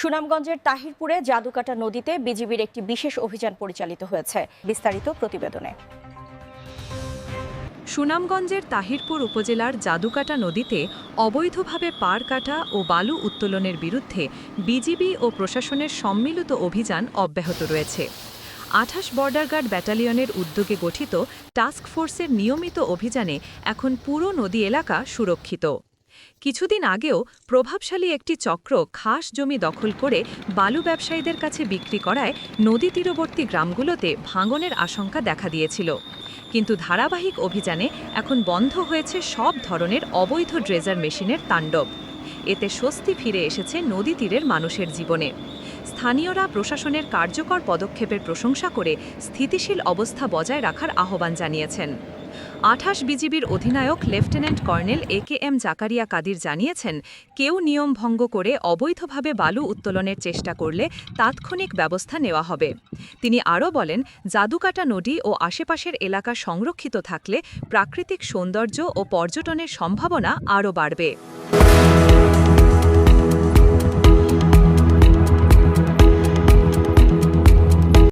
সুনামগঞ্জের তাহিরপুরে জাদুকাটা নদীতে বিজিবির একটি বিশেষ অভিযান পরিচালিত হয়েছে। বিস্তারিত প্রতিবেদনে। সুনামগঞ্জের তাহিরপুর উপজেলার জাদুকাটা নদীতে অবৈধভাবে পার কাটা ও বালু উত্তোলনের বিরুদ্ধে বিজিবি ও প্রশাসনের সম্মিলিত অভিযান অব্যাহত রয়েছে। আঠাশ বর্ডার গার্ড ব্যাটালিয়নের উদ্যোগে গঠিত টাস্ক ফোর্সের নিয়মিত অভিযানে এখন পুরো নদী এলাকা সুরক্ষিত। কিছুদিন আগেও প্রভাবশালী একটি চক্র খাস জমি দখল করে বালু ব্যবসায়ীদের কাছে বিক্রি করায় নদী তীরবর্তী গ্রামগুলোতে ভাঙনের আশঙ্কা দেখা দিয়েছিল। কিন্তু ধারাবাহিক অভিযানে এখন বন্ধ হয়েছে সব ধরনের অবৈধ ড্রেজার মেশিনের তাণ্ডব। এতে স্বস্তি ফিরে এসেছে নদী তীরের মানুষের জীবনে। স্থানীয়রা প্রশাসনের কার্যকর পদক্ষেপের প্রশংসা করে স্থিতিশীল অবস্থা বজায় রাখার আহ্বান জানিয়েছেন। আঠাশ বিজিবির অধিনায়ক lieutenant colonel A K M Zakaria Kadir জানিয়েছেন, কেউ নিয়ম ভঙ্গ করে অবৈধভাবে বালু উত্তোলনের চেষ্টা করলে তাৎক্ষণিক ব্যবস্থা নেওয়া হবে। তিনি আরও বলেন, জাদুকাটা নদী ও আশেপাশের এলাকা সংরক্ষিত থাকলে প্রাকৃতিক সৌন্দর্য ও পর্যটনের সম্ভাবনা আরও বাড়বে।